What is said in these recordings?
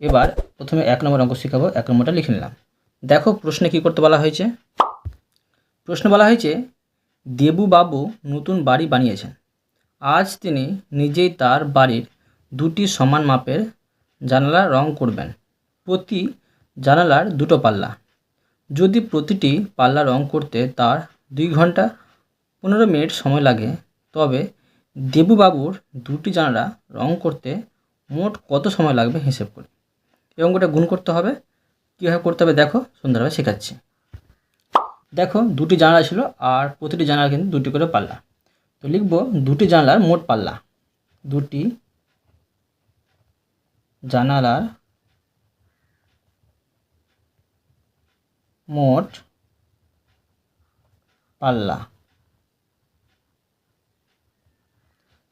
এবার প্রথমে এক নম্বর অঙ্ক শেখাবো, এক নম্বরটা লিখে নিলাম। দেখো প্রশ্নে কী করতে বলা হয়েছে? প্রশ্ন বলা হয়েছে দেবু বাবু নতুন বাড়ি বানিয়েছেন। আজ তিনি নিজেই তার বাড়ির দুটি সমান মাপের জানালা রং করবেন। প্রতি জানালার দুটো পাল্লা। যদি প্রতিটি পাল্লা রং করতে তার দুই ঘণ্টা পনেরো মিনিট সময় লাগে, তবে দেবুবাবুর দুটি জানালা রং করতে মোট কত সময় লাগবে হিসেব করি? এই অঙ্কটা গুণ করতে হবে। কীভাবে করতে হবে দেখো, সুন্দরভাবে শেখাচ্ছি। দেখো, দুটি জানালা ছিল আর প্রতিটি জানালা কিন্তু দুটি করে পাল্লা। তো লিখব, দুটি জানালার মোট পাল্লা। দুটি জানালার মোট পাল্লা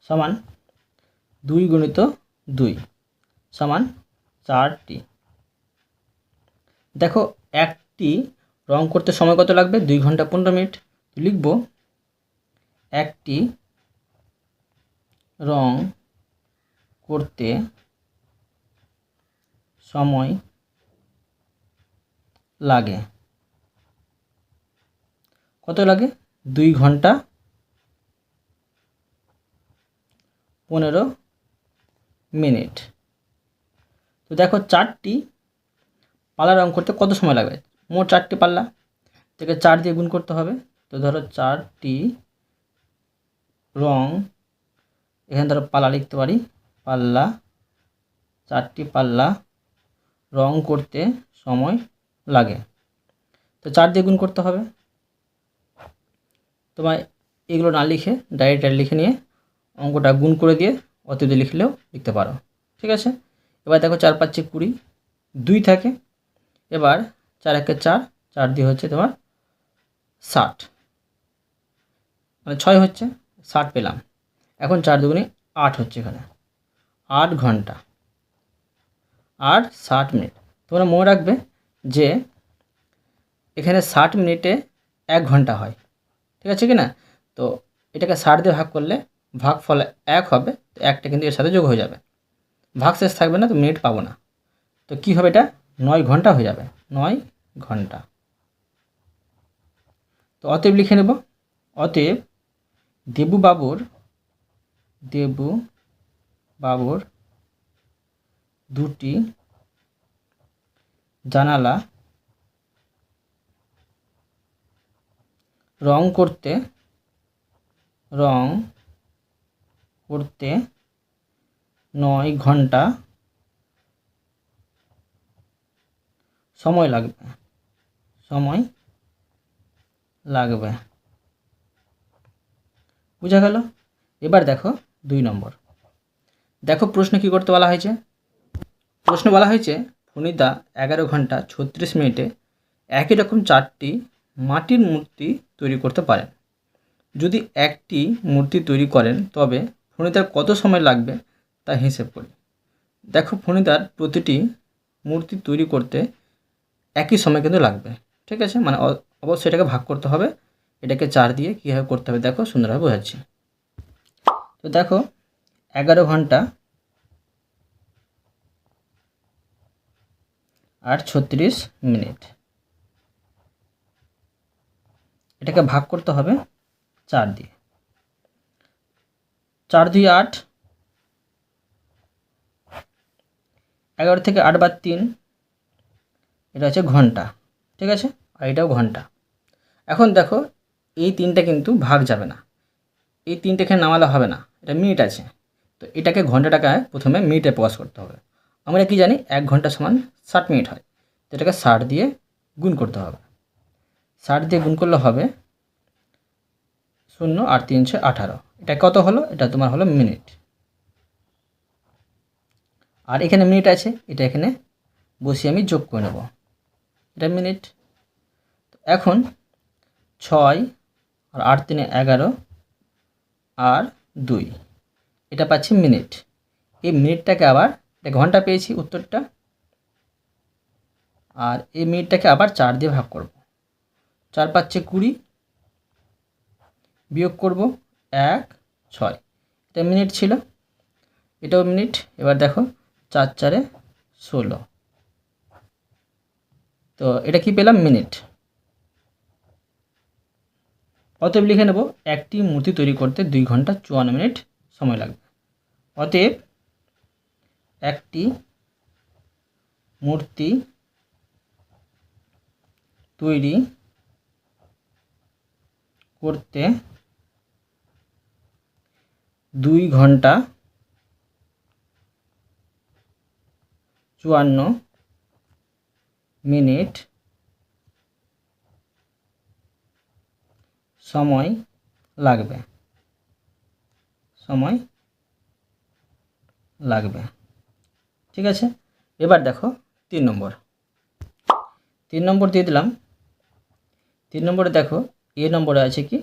সমান দুই গুণিত দুই সমান চারটি। দেখো, একটি রং করতে সময় কত লাগবে? দুই ঘণ্টা পনেরো মিনিট। লিখব, একটি রং করতে সময় লাগে। কত লাগে? দুই ঘণ্টা পনেরো মিনিট। তো দেখো চারটি পাল্লা রং করতে কত সময় লাগবে মোট চারটি পাল্লা। থেকে চার দিয়ে গুণ করতে হবে। তো ধরো চারটি রং, এখানে ধরো পাল্লা লিখতে পারি। পাল্লা, চারটি পাল্লা রং করতে সময় লাগে। তো চার দিয়ে গুণ করতে হবে। তোমায় এগুলো না লিখে ডাইরেক্ট লিখে নিয়ে অঙ্কটা গুণ করে দিয়ে অতীতে লিখলেও লিখতে পারো। ঠিক আছে? এবার দেখো চার পাঁচে কুড়ি, দুই থাকে, এবার চার একে চার চার দিয়ে হচ্ছে তোমার ষাট। মানে ছয় হচ্ছে, ষাট পেলাম। এখন চার দুগুণে আট হচ্ছে এখানে। আট ঘণ্টা। আর ষাট মিনিট। তোমরা মনে রাখবে যে এখানে ষাট মিনিটে এক ঘণ্টা হয়। ঠিক আছে কি না তো এটাকে ষাট দিয়ে ভাগ করলে ভাগ ফলে এক হবে, তো একটা কিন্তু এর সাথে যোগ হয়ে যাবে। ভাগ শেষ থাকবে না, তো মিনিট পাবো না। তো কী হবে এটা? নয় ঘণ্টা হয়ে যাবে। নয় ঘণ্টা। তো অতএব লিখে নেব। অতএব দেবু বাবুর দেবু বাবুর দুটি জানালা রং করতে রং করতে নয় ঘণ্টা সময় লাগবে। সময় লাগবে। বুঝা গেল? এবার দেখো দুই নম্বর। দেখো প্রশ্ন কি করতে বলা হয়েছে? প্রশ্ন বলা হয়েছে, ফণিদা এগারো ঘণ্টা ছত্রিশ মিনিটে একই রকম চারটি মাটির মূর্তি তৈরি করতে পারেন। যদি একটি মূর্তি তৈরি করেন, তবে ফণিদার কত সময় লাগবে? তা হিসেব করি দেখো ফণিদার প্রতিটি মূর্তি তৈরি করতে একই সময় কিন্তু লাগবে, ঠিক আছে? মানে অবশ্যই এটাকে ভাগ করতে হবে, এটাকে চার দিয়ে কীভাবে করতে হবে দেখো সুন্দরভাবে বোঝাচ্ছি। তো দেখো, এগারো ঘণ্টা আর ছত্রিশ মিনিট। এটাকে ভাগ করতে হবে চার দিয়ে। চার দুই আট এগারো থেকে আট বার তিন, এটা হচ্ছে ঘণ্টা, ঠিক আছে? আর এটাও ঘণ্টা। এখন দেখো, এই তিনটা কিন্তু ভাগ যাবে না। এই তিনটে এখানে নামালে হবে না। এটা মিনিট আছে। তো এটাকে ঘন্টাটাকে প্রথমে মিনিটে প্রকাশ করতে হবে। আমরা কি জানি, এক ঘণ্টা সমান ষাট মিনিট হয়। তো এটাকে ষাট দিয়ে গুণ করতে হবে। ষাট দিয়ে গুণ করলে হবে শূন্য আর তিনশো আঠারো। এটা কত হলো? এটা তোমার হলো মিনিট। আর এখানে মিনিট আছে, এটা এখানে বসিয়ে আমি যোগ করে নেব। এটা মিনিট এখন ছয় আর আট তিনে এগারো আর দুই, এটা পাচ্ছি মিনিট এই মিনিটটাকে আবার, এটা ঘণ্টা পেয়েছি উত্তরটা। আর এই মিনিটটাকে আবার চার দিয়ে ভাগ করব। চার পাচ্ছে কুড়ি, বিয়োগ করব এক, ছয়। এটা মিনিট ছিল। এটাও মিনিট এবার দেখো চার চারে ষোলো। তো এটা কি পেলাম? মিনিট। অতএব লিখে নেব, একটি মূর্তি তৈরি করতে দুই ঘণ্টা চুয়ান্ন মিনিট সময় লাগবে। অতএব একটি মূর্তি তৈরি করতে দুই ঘণ্টা চুয়ান্ন মিনিট সময় লাগবে। সময় লাগবে। ঠিক আছে? এবার দেখো তিন নম্বর। তিন নম্বর দিয়ে দিলাম। তিন নম্বরে দেখো এ নম্বরে আছে কি?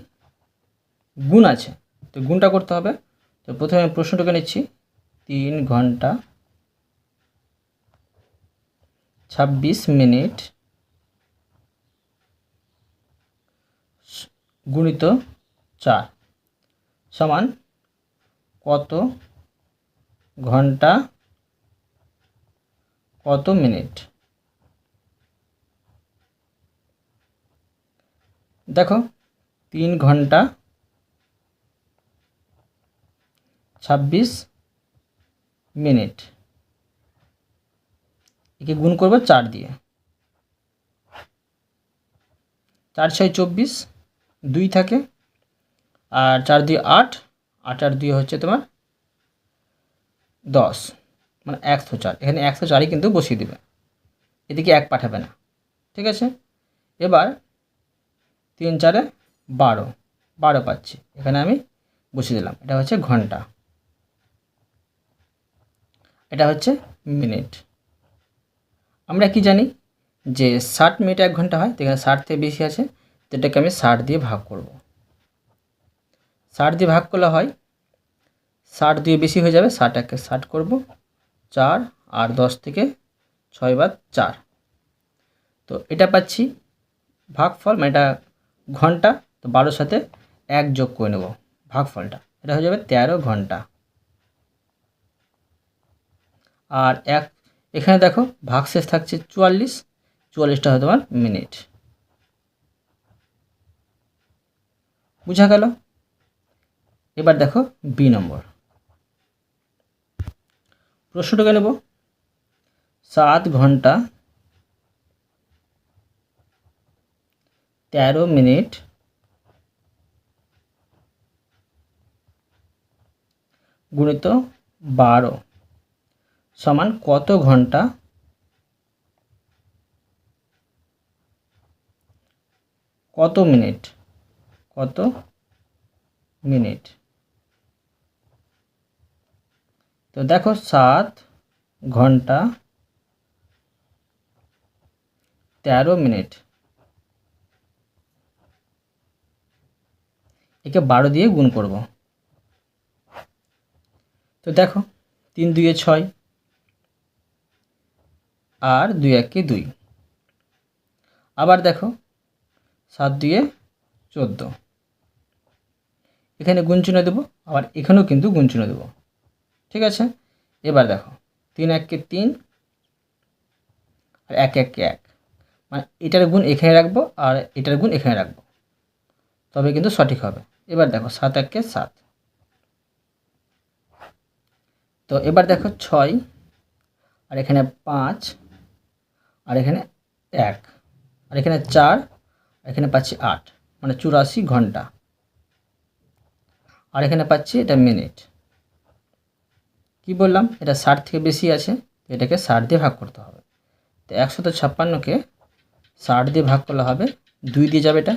গুণ আছে। তো গুণটা করতে হবে। তো প্রথমে প্রশ্নটাকে নিচ্ছি। তিন ঘণ্টা ছাব্বিশ মিনিট গুণিত চার সমান কত ঘণ্টা কত মিনিট? দেখো তিন ঘণ্টা ছাব্বিশ মিনিট। একে গুণ করব চার দিয়ে। চার ছয় চব্বিশ, দুই থাকে, আর চার দুই আট আট আর দুই হচ্ছে তোমার দশ। মানে একশো চার, এখানে একশো চারই কিন্তু বসিয়ে দেবে। এদিকে এক পাঠাবে না, ঠিক আছে? এবার তিন চারে বারো বারো পাচ্ছি, এখানে আমি বসিয়ে দিলাম। এটা হচ্ছে ঘণ্টা, এটা হচ্ছে মিনিট। আমরা কি জানি যে ষাট মিনিট এক ঘণ্টা হয়, তো এখানে ষাট থেকে বেশি আছে, তো এটাকে আমি ষাট দিয়ে ভাগ করব। ষাট দিয়ে ভাগ করলে হয়, ষাট দিয়ে বেশি হয়ে যাবে, ষাট একে ষাট করব, চার আর দশ থেকে ছয় বাদ চার। তো এটা পাচ্ছি ভাগফল মানে এটা ঘণ্টা, তো বারোর সাথে এক যোগ করে নেব ভাগফলটা। এটা হয়ে যাবে তেরো ঘণ্টা। আর এক এখানে দেখো ভাগশেষ থাকছে চুয়াল্লিশ, চুয়াল্লিশটা হয় তোমার মিনিট। বুঝা গেল? এবার দেখো বি নম্বর। প্রশ্নটাকে নেব। সাত ঘণ্টা তেরো মিনিট গুণিত বারো। সমান কত ঘণ্টা? কত মিনিট? কত মিনিট? তো দেখো সাত ঘণ্টা তেরো মিনিট। একে বারো দিয়ে গুণ করব। তো দেখো তিন দুইয়ে ছয়। আর দুই একে দুই। আবার দেখো, সাত দুইয়ে চোদ্দ। এখানে গুণ চিহ্ন দেবো, আবার এখানেও কিন্তু গুণ চিহ্ন দেবো। ঠিক আছে? এবার দেখো, তিন এককে তিন আর এক এককে এক। মানে এটার গুণ এখানে রাখব আর এটার গুণ এখানে রাখব। তবে কিন্তু সঠিক হবে। এবার দেখো, সাত এককে সাত। তো এবার দেখো ছয় আর এখানে পাঁচ আর এখানে এক, আর এখানে চার এখানে পাচ্ছি আট মানে চুরাশি ঘণ্টা। আর এখানে পাচ্ছি এটা মিনিট। কি বললাম? এটা ষাট থেকে বেশি আছে এটাকে ষাট দিয়ে ভাগ করতে হবে। তো একশত ছাপ্পান্নকে ষাট দিয়ে ভাগ করলে হবে, দুই দিয়ে যাবে এটা,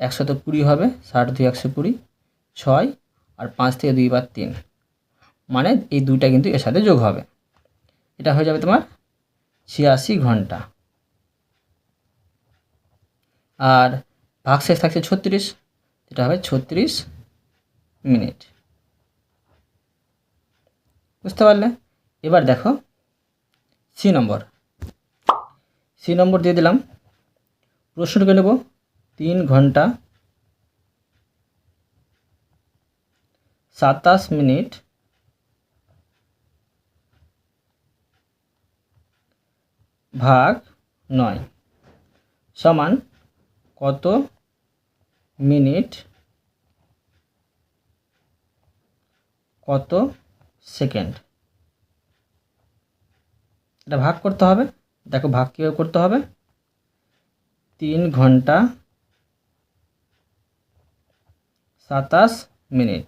একশত কুড়ি হবে, ষাট দুই একশো কুড়ি, ছয়, আর পাঁচ থেকে দুই বার তিন। মানে এই দুইটা কিন্তু এর সাথে যোগ হবে। এটা হয়ে যাবে তোমার ছিয়াশি ঘণ্টা। আর ভাগ শেষ থাকছে ছত্রিশ এটা হবে ছত্রিশ মিনিট। বুঝতে পারলে? এবার দেখো সি নম্বর। সি নম্বর দিয়ে দিলাম। প্রশ্নটাকে নেব, তিন ঘণ্টা সাতাশ মিনিট ভাগ নয়। সমান কত মিনিট কত সেকেন্ড? এটা ভাগ করতে হবে। দেখো ভাগ কীভাবে করতে হবে? তিন ঘণ্টা সাতাশ মিনিট।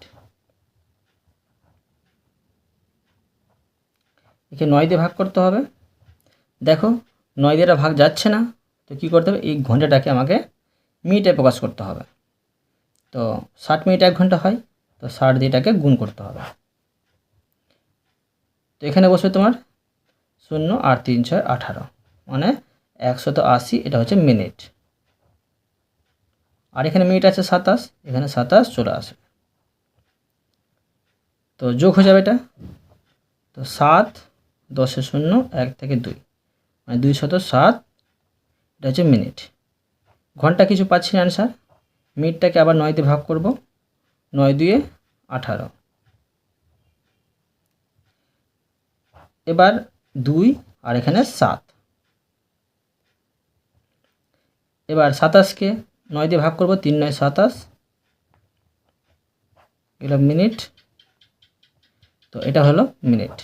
একে নয় দিয়ে ভাগ করতে হবে। দেখো নয় দিয়ে ভাগ যাচ্ছে না, তো কী করতে হবে? এই ঘন্টাটাকে আমাকে মিনিটে প্রকাশ করতে হবে। তো ষাট মিনিট এক ঘণ্টা হয়, তো ষাট দিয়ে এটাকে গুণ করতে হবে। তো এখানে বসবে তোমার শূন্য আর তিন ছয় আঠারো মানে একশত আশি, এটা হচ্ছে মিনিট। আর এখানে মিনিট আছে সাতাশ, এখানে সাতাশ চলে আসবে। তো যোগ হয়ে যাবে এটা। তো সাত, দশে শূন্য, এক থেকে দুই। মানে দুই শত সাত, এটা হচ্ছে মিনিট। ঘণ্টা কিছু পাচ্ছি না অ্যান্সার মিনিটটাকে আবার নয়তে ভাগ করব। নয় দুয়ে আঠারো। এবার দুই আর এখানে সাত। এবার সাতাশকে নয় দিয়ে ভাগ করব, তিন নয় সাতাশ। এগুলো মিনিট। তো এটা হলো মিনিট।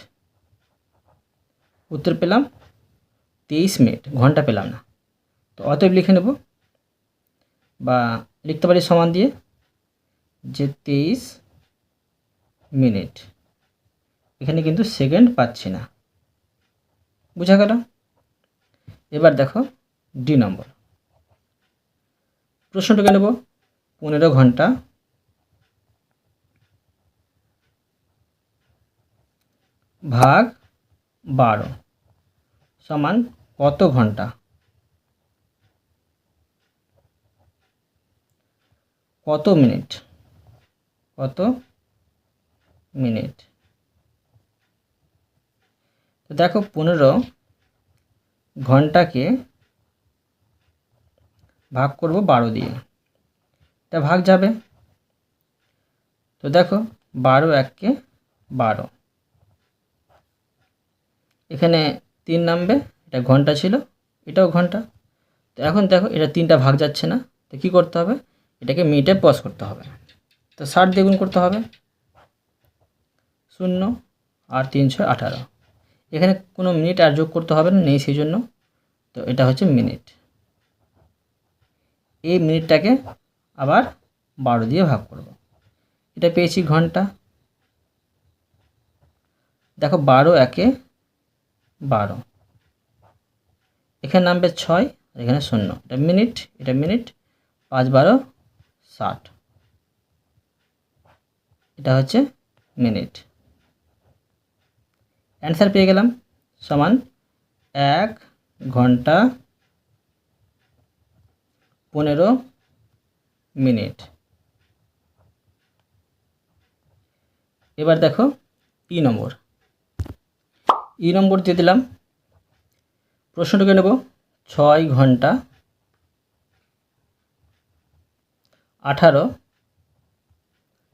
উত্তর পেলাম। তেইশ মিনিট, ঘণ্টা পেলাম না। তো অতএব লিখে নেব, বা লিখতে পারি সমান দিয়ে, যে তেইশ মিনিট। এখানে কিন্তু সেকেন্ড পাচ্ছি না। বুঝা গেল? এবার দেখো ডি নম্বর। প্রশ্নটাকে নেব, পনেরো ঘণ্টা। ভাগ বারো। সমান কত ঘণ্টা? কত মিনিট? কত মিনিট? তো দেখো পনেরো ঘন্টাকে ভাগ করব বারো দিয়ে। এটা ভাগ যাবে? তো দেখো বারো এককে বারো। এখানে তিন নামবে, এটা ঘণ্টা ছিল, এটাও ঘণ্টা। তো এখন দেখো, এটা তিনটা ভাগ যাচ্ছে না, তো কী করতে হবে? এটাকে মিনিটে পজ করতে হবে। তো ষাট দিয়ে গুণ করতে হবে, শূন্য আর তিন ছয় আঠারো। এখানে কোনো মিনিট আর যোগ করতে হবে না, নেই সেই জন্য। তো এটা হচ্ছে মিনিট। এই মিনিটটাকে আবার বারো দিয়ে ভাগ করব। এটা পেয়েছি ঘণ্টা। দেখো বারো একে বারো। এখানে নামবে ছয় আর এখানে শূন্য। এটা মিনিট এটা মিনিট, পাঁচ বারো, ষাট। এটা হচ্ছে মিনিট। অ্যান্সার পেয়ে গেলাম, সমান এক ঘণ্টা পনেরো মিনিট। এবার দেখো ই নম্বর। ই নম্বর দিয়ে দিলাম। প্রশ্নটাকে নেব, ছয় ঘণ্টা আঠারো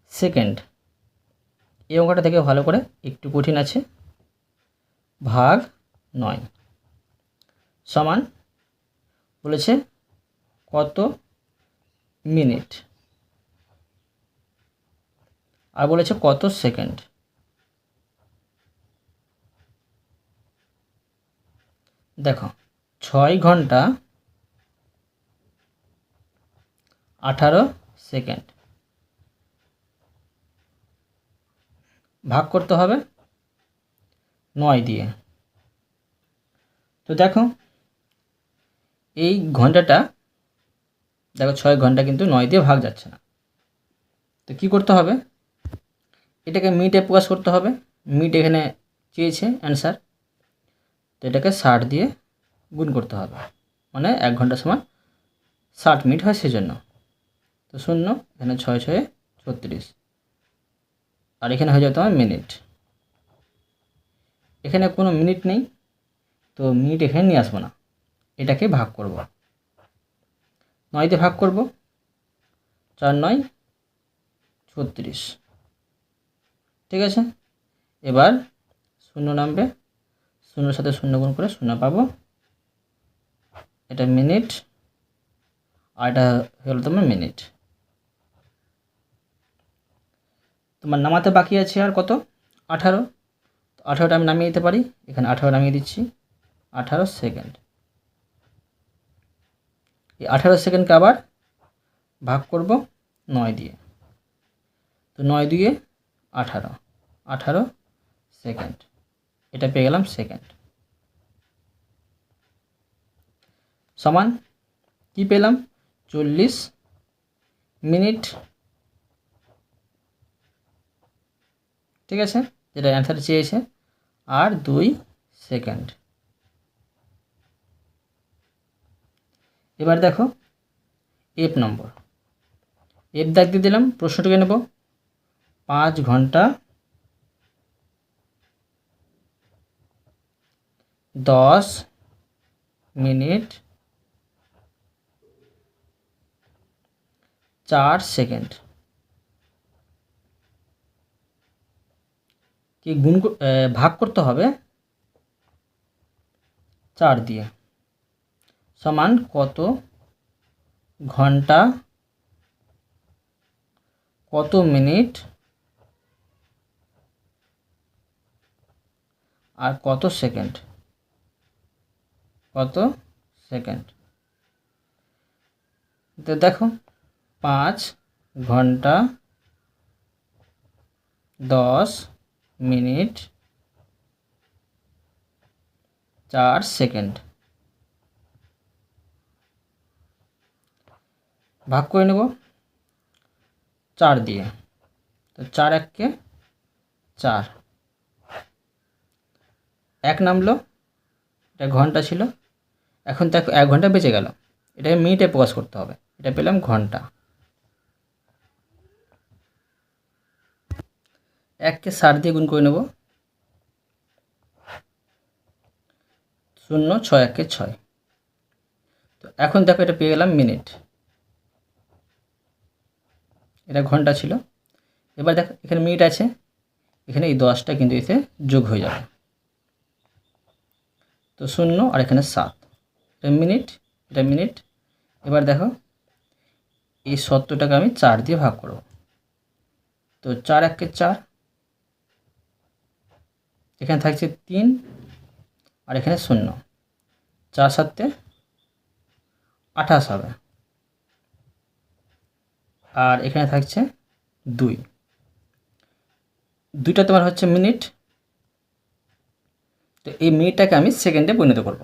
সেকেন্ড। এই অঙ্কটা থেকে ভালো করে একটু কঠিন আছে। ভাগ নয়। সমান বলেছে কত মিনিট? আর বলেছে কত সেকেন্ড? দেখো, ছয় ঘণ্টা আঠারো সেকেন্ড। ভাগ করতে হবে নয় দিয়ে। তো দেখো, এই ঘন্টাটা, দেখো ছয় ঘণ্টা কিন্তু নয় দিয়ে ভাগ যাচ্ছে না। তো কি করতে হবে? এটাকে মিনিটে প্রকাশ করতে হবে। মিনিট এখানে চেয়েছে অ্যান্সার তো এটাকে ষাট দিয়ে গুণ করতে হবে। মানে এক ঘণ্টা সময় ষাট মিনিট হয় সেজন্য। তো শূন্য, এখানে ছয় ছয়ে ছত্রিশ। আর এখানে হয়ে যাবে তোমার মিনিট। এখানে কোনো মিনিট নেই, তো মিনিট এখানে নিয়ে আসব না। এটাকে ভাগ করব। নয় দিয়ে ভাগ করব, চার নয়, ছত্রিশ। ঠিক আছে? এবার শূন্য নামবে। শূন্যর সাথে শূন্য গুণ করে শূন্য পাবো। এটা মিনিট, আর এটা হলো তোমার মিনিট। তোমার নামাতে বাকি আছে আর কত? আঠারো। আঠারোটা আমি নামিয়ে দিতে পারি। এখানে আঠারো নামিয়ে দিচ্ছি। আঠারো সেকেন্ড। এই আঠারো সেকেন্ডকে আবার ভাগ করব নয় দিয়ে। তো নয় দিয়ে আঠারো। আঠারো সেকেন্ড। এটা পেয়ে গেলাম সেকেন্ড সমান কি পেলাম? চল্লিশ মিনিট। ঠিক আছে? যেটা অ্যান্সার চেয়েছে। আর দুই সেকেন্ড এবার দেখো এফ নম্বর এফ দাগ দিয়ে দিলাম, প্রশ্নটাকে নেব। পাঁচ ঘণ্টা দশ মিনিট চার সেকেন্ড। কি গুণ ভাগ করতে হবে? চার দিয়ে। সমান কত ঘণ্টা? কত মিনিট? আর কত সেকেন্ড? কত? সেকেন্ড। তো দেখো, পাঁচ ঘণ্টা দশ মিনিট চার সেকেন্ড। ভাগ করে নেব চার দিয়ে। তো চার এককে চার। এক নামলো, এটা ঘণ্টা ছিল। এখন দেখো এক ঘণ্টা বেঁচে গেল। এটাকে মিনিটে প্রকাশ করতে হবে। এটা পেলাম ঘণ্টা। এককে ষাট দিয়ে গুণ করে নেব। শূন্য, ছয় একে ছয়। তো এখন দেখো এটা পেয়ে গেলাম মিনিট। এটা ঘণ্টা ছিল। এবার দেখো, এখানে মিনিট আছে। এখানে এই দশটা কিন্তু এতে যোগ হয়ে যাবে। তো শূন্য আর এখানে সাত। এটা মিনিট এটা মিনিট। এবার দেখো, এই সত্তরটাকে আমি চার দিয়ে ভাগ করব। তো চার একে চার, এখানে থাকছে তিন আর এখানে শূন্য। চার সাতে আঠাশ হবে। আর এখানে থাকছে দুই। দুইটা তোমার হচ্ছে মিনিট। তো এই মিনিটটাকে আমি সেকেন্ডে পরিণত করব।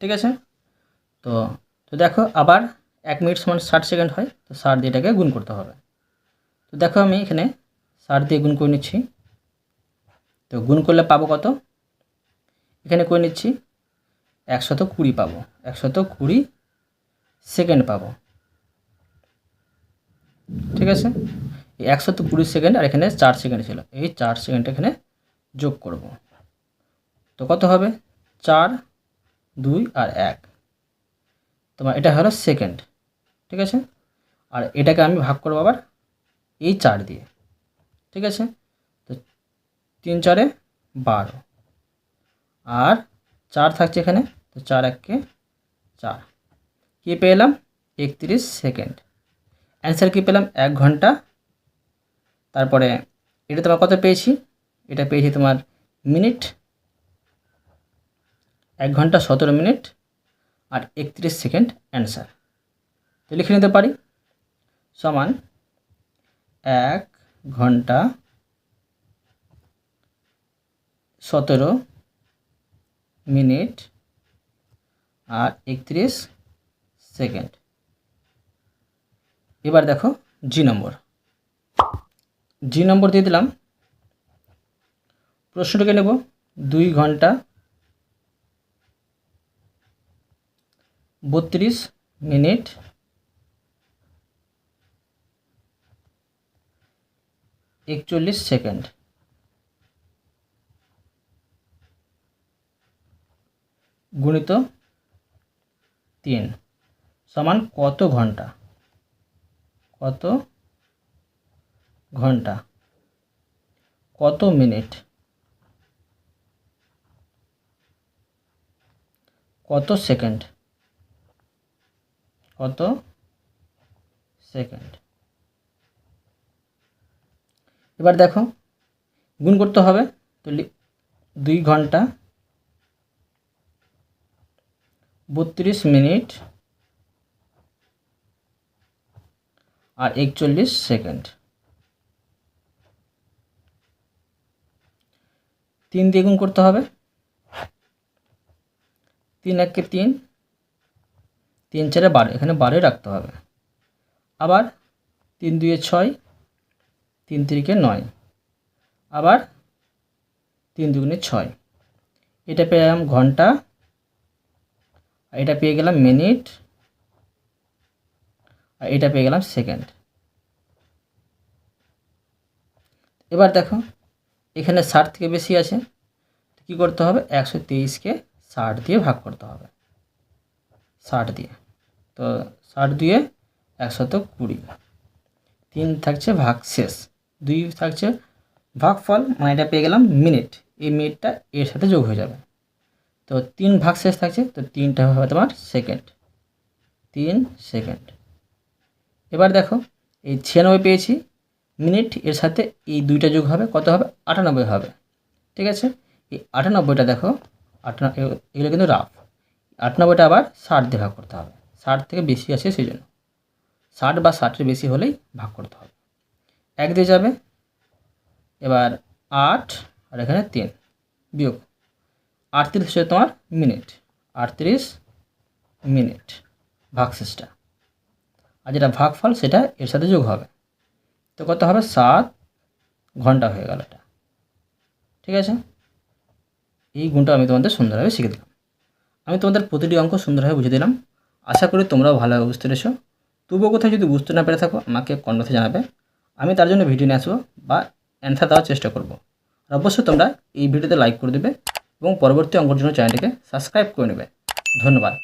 ঠিক আছে? তো তো দেখো, আবার এক মিনিট সমান ষাট সেকেন্ড হয়, তো ষাট দিয়ে এটাকে গুণ করতে হবে। তো দেখো আমি এখানে ষাট দিয়ে গুণ করে নিচ্ছি। তো গুণ করলে পাবো কত? এখানে করে নিচ্ছি, একশত কুড়ি পাবো, একশত কুড়ি সেকেন্ড পাবো। ঠিক আছে? এই একশত কুড়ি সেকেন্ড আর এখানে চার সেকেন্ড ছিল, এই চার সেকেন্ড এখানে যোগ করব। তো কত হবে? চার দুই আর এক। তোমার এটা হলো সেকেন্ড ঠিক আছে? আর এটাকে আমি ভাগ করব আবার এই চার দিয়ে, ঠিক আছে? তো তিন চারে বারো। আর চার থাকছে এখানে, তো চার এককে চার। কী পেলাম? একত্রিশ সেকেন্ড অ্যান্সার কী পেলাম? এক ঘণ্টা। তারপরে এটা তোমার কত পেয়েছি? এটা পেয়েছি তোমার মিনিট এক ঘণ্টা সতেরো মিনিট আর একত্রিশ সেকেন্ড অ্যান্সার। তো লিখে নিতে পারি। সমান এক ঘণ্টা সতেরো মিনিট আর একত্রিশ সেকেন্ড। এবার দেখো জি নম্বর। জি নম্বর দিয়ে দিলাম। প্রশ্নটাকে নেব। দুই ঘণ্টা বত্রিশ মিনিট। একচল্লিশ সেকেন্ড। গুণিত তিন। সমান কত ঘণ্টা? কত ঘণ্টা? কত মিনিট? কত সেকেন্ড? কত? সেকেন্ড। এবার দেখো, গুণ করতে হবে তো দুই ঘণ্টা বত্রিশ মিনিট আর একচল্লিশ সেকেন্ড। তিন দিয়ে গুণ করতে হবে। তিন একে তিন তিন চারে বারো, এখানে বারোই রাখতে হবে। আবার তিন দুয়ে ছয়, তিন তিরিকে নয়। আবার তিন দুগুণে ছয়। এটা পেয়ে গেলাম ঘণ্টা, আর এটা পেয়ে গেলাম মিনিট, আর এটা পেয়ে গেলাম সেকেন্ড। এবার দেখো, এখানে ষাট থেকে বেশি আছে, কি করতে হবে? একশো তেইশকে ষাট দিয়ে ভাগ করতে হবে। ষাট দিয়ে। তো ষাট দিয়ে একশত কুড়ি। তিন থাকছে ভাগ শেষ। দুই থাকছে ভাগ ফল মানে এটা পেয়ে গেলাম মিনিট। এই মিনিটটা এর সাথে যোগ হয়ে যাবে। তো তিন ভাগ শেষ থাকছে, তো তিনটা হবে তোমার সেকেন্ড। তিন সেকেন্ড। এবার দেখো, এই ছিয়ানব্বই পেয়েছি। মিনিট এর সাথে এই দুইটা যোগ হবে, কত হবে? আটানব্বই হবে। ঠিক আছে? এই আটানব্বইটা দেখো, আটান এগুলো কিন্তু রাফ আটানব্বইটা আবার ষাট দিয়ে ভাগ করতে হবে। ষাট থেকে বেশি আছে সেই জন্য ষাট বা ষাটের বেশি হলেই ভাগ করতে হবে। এক দিয়ে যাবে। এবার আট, আর এখানে তিন বিয়োগ। আটত্রিশ হচ্ছে তোমার মিনিট। আটত্রিশ মিনিট ভাগশেষটা। আর যেটা ভাগফল সেটা এর সাথে যোগ হবে। তো কত হবে? সাত ঘণ্টা হয়ে গেল এটা। ঠিক আছে? এই গুণটা আমি তোমাদের সুন্দরভাবে শিখে দিলাম। আমি তোমাদের প্রতিটি অঙ্ক সুন্দরভাবে বুঝে দিলাম। আশা করি তোমরাও ভালোভাবে বুঝতে পেরেছ? তবুও কোথাও যদি বুঝতে না পেরে থাকো, আমাকে কমেন্টে জানাবে। আমি তার জন্য ভিডিও নিয়ে আসব বা অ্যান্সার দেওয়ার চেষ্টা করব। আর অবশ্যই তোমরা এই ভিডিওতে লাইক করে দেবে এবং পরবর্তী অঙ্কর জন্য চ্যানেলটিকে সাবস্ক্রাইব করে নেবে। ধন্যবাদ।